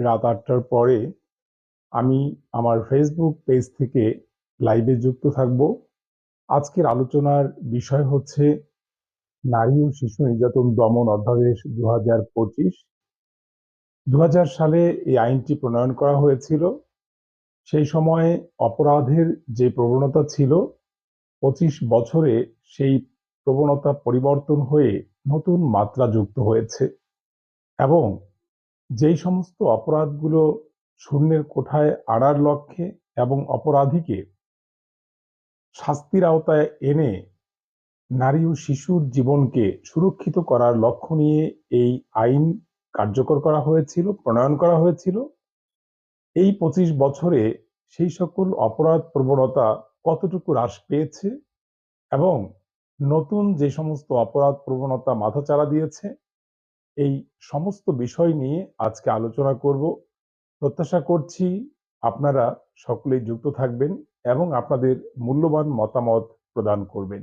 রাত আটটার পরে আমি আমার ফেসবুক পেজ থেকে লাইভে যুক্ত থাকব। আজকের আলোচনার বিষয় হচ্ছে নারী ও শিশু নির্যাতন দমন অধ্যাদেশ দু হাজার পঁচিশ। দু সালে এই আইনটি প্রণয়ন করা হয়েছিল। সেই সময়ে অপরাধের যে প্রবণতা ছিল, পঁচিশ বছরে সেই প্রবণতা পরিবর্তন হয়ে নতুন মাত্রা যুক্ত হয়েছে। এবং যেই সমস্ত অপরাধগুলো শূন্যের কোঠায় আড়ার লক্ষ্যে এবং অপরাধীকে শাস্তির আওতায় এনে নারী ও শিশুর জীবনকে সুরক্ষিত করার লক্ষ্য নিয়ে এই আইন কার্যকর করা হয়েছিল, প্রণয়ন করা হয়েছিল। এই পঁচিশ বছরে সেই সকল অপরাধ প্রবণতা কতটুকু হ্রাস পেয়েছে এবং নতুন যে সমস্ত অপরাধ প্রবণতা মাথাচাড়া দিয়েছে এই সমস্ত বিষয় নিয়ে আজকে আলোচনা করব। প্রত্যাশা করছি আপনারা সকলেই যুক্ত থাকবেন এবং আপনাদের মূল্যবান মতামত প্রদান করবেন।